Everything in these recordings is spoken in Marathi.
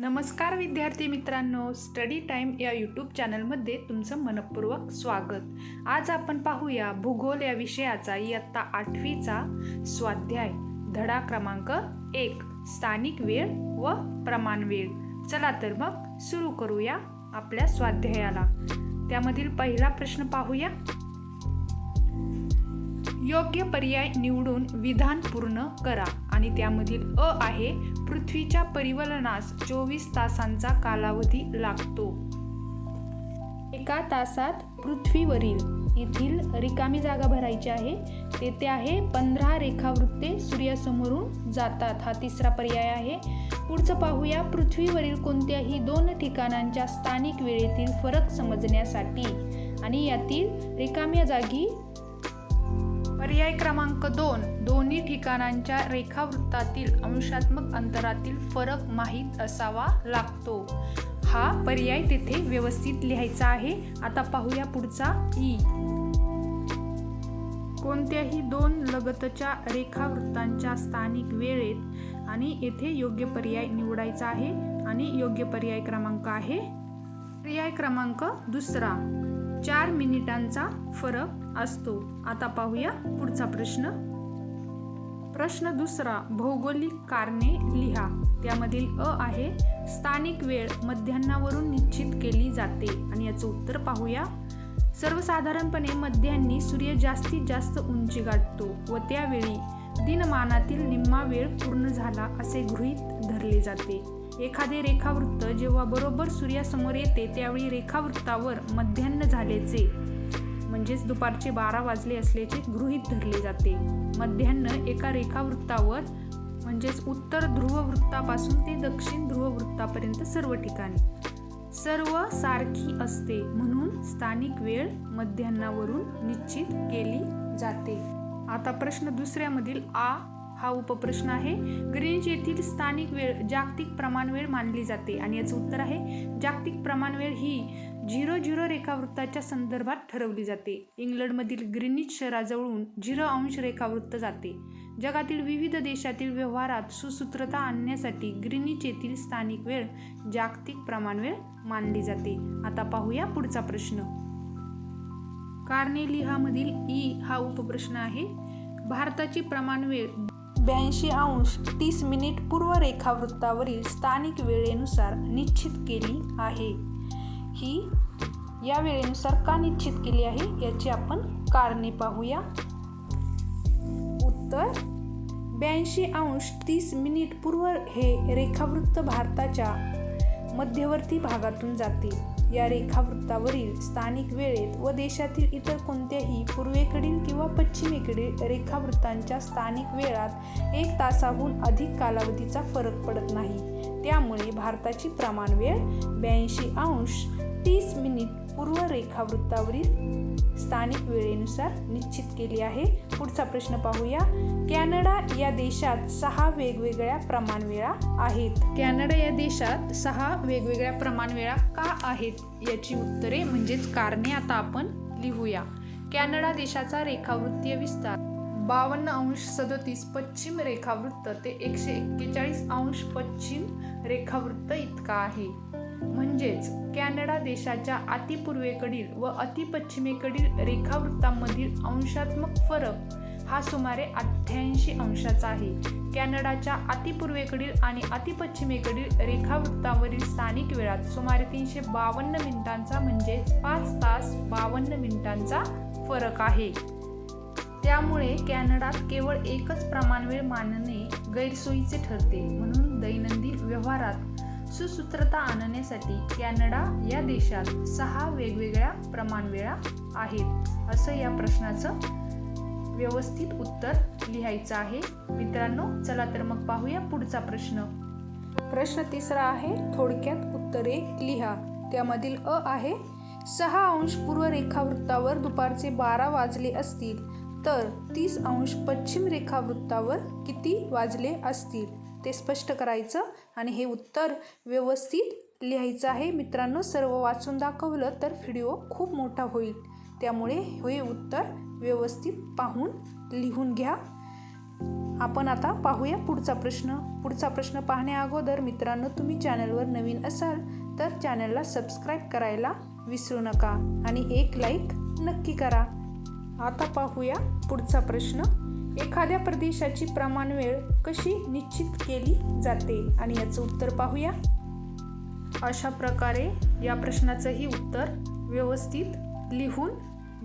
नमस्कार विद्यार्थी मित्रांनो स्टडी टाईम या यूट्यूब चॅनलमध्ये तुमचं मनपूर्वक स्वागत. आज आपण पाहूया भूगोल या विषयाचा इयत्ता आठवीचा स्वाध्याय. धडा क्रमांक एक स्थानिक वेळ व प्रमाण वेळ. चला तर मग सुरू करूया आपल्या स्वाध्यायाला. त्यामधील पहिला प्रश्न पाहूया. योग्य पर्याय निवडून विधान पूर्ण करा आणि त्यामधील अ आहे पृथ्वीच्या परिवलनास चोवीस तासांचा कालावधी लागतो. एका तासात पृथ्वीवरील येथील रिकामी जागा भरायची आहे. तेथे आहे पंधरा रेखावृत्ते सूर्यासमोरून जातात. हा तिसरा पर्याय आहे. पुढचं पाहूया पृथ्वीवरील कोणत्याही दोन ठिकाणांच्या स्थानिक वेळेतील फरक समजण्यासाठी. आणि यातील रिकाम्या जागी पर्याय क्रमांक दोन दोन्ही ठिकाणांच्या रेखावृत्तातील अंशात्मक अंतरातील फरक माहीत असावा लागतो. हा पर्याय तेथे व्यवस्थित लिहायचा आहे. आता पाहूया पुढचा ई. कोणत्याही दोन लगतच्या रेखावृत्तांच्या स्थानिक वेळेत आणि येथे योग्य पर्याय निवडायचा आहे आणि योग्य पर्याय क्रमांक आहे. पर्याय क्रमांक दुसरा. चार मिनिटांचा फरक असतो. आता पाहूया पुढचा प्रश्न. प्रश्न दुसरा भौगोलिक कारणे लिहा. त्यामधील अ आहे स्थानिक वेळ मध्यान्हावरून निश्चित केली जाते. आणि याचं उत्तर पाहूया. सर्वसाधारणपणे मध्यान्नी सूर्य जास्तीत जास्त उंची गाठतो व त्यावेळी दिनमानातील निम्मा वेळ पूर्ण झाला असे गृहीत धरले जाते. एखादे रेखावृत्त जेव्हा बरोबर सूर्यासमोर येते त्यावेळी रेखावृत्तावर मध्यान्न झाल्याचे म्हणजेच दुपारचे बारा वाजले असल्याचे गृहीत धरले जाते. मध्यान्न एका रेखावृत्तावर म्हणजेच उत्तर ध्रुववृत्तापासून ते दक्षिण ध्रुववृत्तापर्यंत सर्व ठिकाणी. सर्व सारखी असते म्हणून स्थानिक वेळ मध्यान्नावरून निश्चित केली जाते. आता प्रश्न दुसऱ्यामधील आ हा उपप्रश्न आहे. ग्रीनच येथील स्थानिक वेळ जागतिक प्रमाणवेळ मानली जाते. आणि याचं उत्तर आहे जागतिक प्रमाणवेळ ही झिरो झिरो रेखावृत्ताच्या संदर्भात ठरवली जाते. इंग्लंडमधील ग्रीनिच शहराजवळून झिरो अंश रेखावृत्त जाते. जगातील विविध देशातील व्यवहारात सुसूत्रता आणण्यासाठी ग्रीनिच येथील स्थानिक वेळ जागतिक प्रमाणवेळ मानली जाते. आता पाहूया पुढचा प्रश्न. कार्नेलिहामधील ई हा उपप्रश्न आहे. भारताची प्रमाणवेळ ब्याऐंशी अंश तीस मिनिट पूर्व रेखावृत्तावरील स्थानिक वेळेनुसार निश्चित केली आहे. ही या वेळेनुसार का निश्चित केली आहे याची आपण कारणे पाहूया. उत्तर ब्याऐंशी अंश तीस मिनिट पूर्व हे रेखावृत्त भारताच्या मध्यवर्ती भागातून जाते. या रेखावृत्तावरील स्थानिक वेळेत व देशातील इतर कोणत्याही पूर्वेकडील किंवा पश्चिमेकडील रेखावृत्तांच्या स्थानिक वेळात एक तासाहून अधिक कालावधीचा फरक पडत नाही. त्यामुळे भारताची प्रमाण वेळ ब्याऐंशी अंश तीस मिनिट पूर्व रेखावृत्तावरील स्थानिक वेळेनुसार निश्चित केली आहे. पुढचा प्रश्न पाहूया. कॅनडा या देशात सहा वेगवेगळ्या प्रमाणवेळा आहेत. कॅनडा या देशात सहा वेगवेगळ्या प्रमाणवेळा का आहेत? याची उत्तरे म्हणजेच कारणे आता आपण लिहूया. कॅनडा देशाचा रेखावृत्तीय विस्तार. बावन्न अंश सदोतीस पश्चिम रेखावृत्त ते एकशे एक्केचाळीस अंश पश्चिम रेखावृत्त इतका आहे. म्हणजेच कॅनडा देशाच्या अतिपूर्वेकडील व अतिपश्चिमेकडील रेखावृत्तांमधील अंशात्मक फरक हा सुमारे अठ्ठ्याऐंशी अंशाचा आहे. कॅनडाच्या अतिपूर्वेकडील आणि अतिपश्चिमेकडील रेखावृत्तावरील स्थानिक वेळात सुमारे तीनशे बावन्न मिनिटांचा म्हणजे पाच तास बावन्न मिनिटांचा फरक आहे. त्यामुळे कॅनडात केवळ एकच प्रमाणवेळ मानणे गैरसोयीचे ठरते. म्हणून दैनंदिन व्यवहारात सुसूत्रता आणण्यासाठी कॅनडा या देशात सहा वेगवेगळ्या प्रमाणवेळा आहेत असं या प्रश्नाचं व्यवस्थित उत्तर लिहायचं आहे. मित्रांनो चला तर मग पाहूया पुढचा प्रश्न. प्रश्न तिसरा आहे थोडक्यात उत्तरे लिहा. त्यामधील अ आहे सहा अंश पूर्व रेखावृत्तावर दुपारचे बारा वाजले असतील तर तीस अंश पश्चिम रेखावृत्तावर किती वाजले असतील? ते स्पष्ट करायचं आणि हे उत्तर व्यवस्थित लिहायचं आहे. मित्रांनो सर्व वाचून दाखवलं तर व्हिडिओ खूप मोठा होईल. त्यामुळे हे उत्तर व्यवस्थित पाहून लिहून घ्या. आपण आता पाहूया पुढचा प्रश्न. पुढचा प्रश्न पाहण्या अगोदर मित्रांनो तुम्ही चॅनलवर नवीन असाल तर चॅनलला सबस्क्राईब करायला विसरू नका आणि एक लाईक नक्की करा. आता पाहूया पुढचा प्रश्न. एखाद्या प्रदेशाची प्रमाण वेळ कशी निश्चित केली जाते? आणि याचं उत्तर पाहूया. अशा प्रकारे या प्रश्नाचंही उत्तर व्यवस्थित लिहून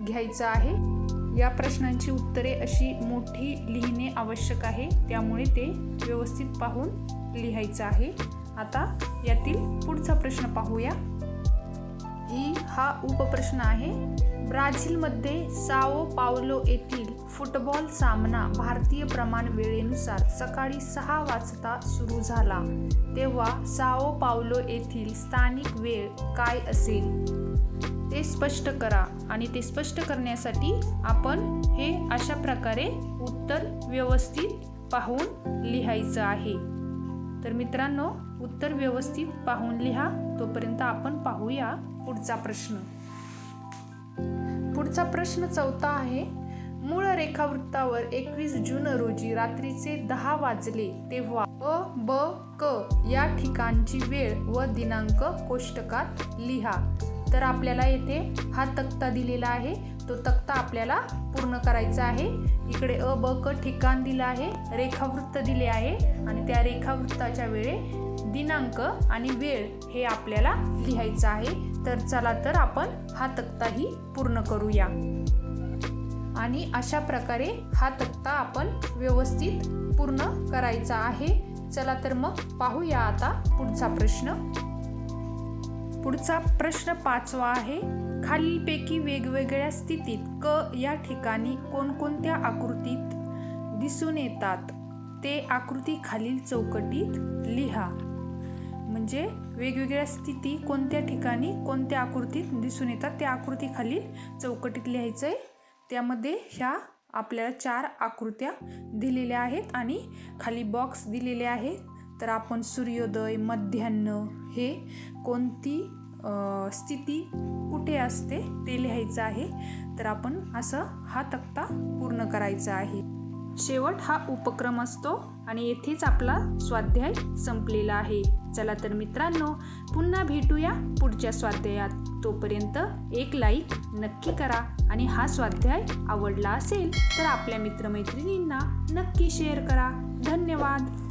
घ्यायचं आहे. या प्रश्नांची उत्तरे अशी मोठी लिहिणे आवश्यक आहे. त्यामुळे ते व्यवस्थित पाहून लिहायचं आहे. आता यातील पुढचा प्रश्न पाहूया. हा उपप्रश्न आहे. ब्राझीलमध्ये साओ पावलो येथील फुटबॉल सामना भारतीय प्रमाण वेळेनुसार सकाळी सहा वाजता सुरू झाला. तेव्हा साओ पावलो येथील स्थानिक वेळ काय असेल? ते स्पष्ट करा आणि ते स्पष्ट करण्यासाठी आपण हे अशा प्रकारे उत्तर व्यवस्थित पाहून लिहायचं आहे. तर मित्रांनो उत्तर व्यवस्थित पाहून लिहा. तोपर्यंत आपण पाहूया पुढचा प्रश्न. पुढचा प्रश्न चौथा आहे. मूळ रेखावृत्तावर एकवीस जून रोजी रात्रीचे दहा वाजले तेव्हा अ ब क या ठिकाणची वेळ व दिनांक कोष्टकात लिहा. तर आपल्याला येथे हा तक्ता दिलेला आहे. तो तक्ता आपल्याला पूर्ण करायचा आहे. इकडे अ ब क ठिकाण दिलं आहे. रेखावृत्त दिले आहे. आणि त्या रेखावृत्ताच्या वेळे दिनांक आणि वेळ हे आपल्याला लिहायचं आहे. तर चला तर आपण हा तक्ताही पूर्ण करूया. आणि अशा प्रकारे हा तक्ता आपण व्यवस्थित पूर्ण करायचा आहे. चला तर मग पाहूया आता पुढचा प्रश्न. पुढचा प्रश्न पाचवा आहे. खालीलपैकी वेगवेगळ्या स्थितीत क या ठिकाणी कोणकोणत्या आकृतीत दिसून येतात? ते आकृती खालील चौकटीत लिहा. म्हणजे वेगवेगळ्या स्थिती कोणत्या ठिकाणी कोणत्या आकृतीत दिसून येतात त्या आकृतीखाली चौकटीत लिहायचं आहे त्यामध्ये ह्या आपल्याला चार आकृत्या दिलेल्या आहेत आणि खाली बॉक्स दिलेले आहेत. तर आपण सूर्योदय मध्यान्ह हे कोणती स्थिती कुठे असते ते लिहायचं आहे. तर आपण असं हा तक्ता पूर्ण करायचा आहे. शेवट हा उपक्रम असतो आणि येथेच आपला स्वाध्याय संपलेला आहे. चला तर मित्रांनो पुन्हा भेटूया पुढच्या स्वाध्यायात. तोपर्यंत एक लाईक नक्की करा आणि हा स्वाध्याय आवडला असेल तर आपल्या मित्रमैत्रिणींना नक्की शेअर करा. धन्यवाद!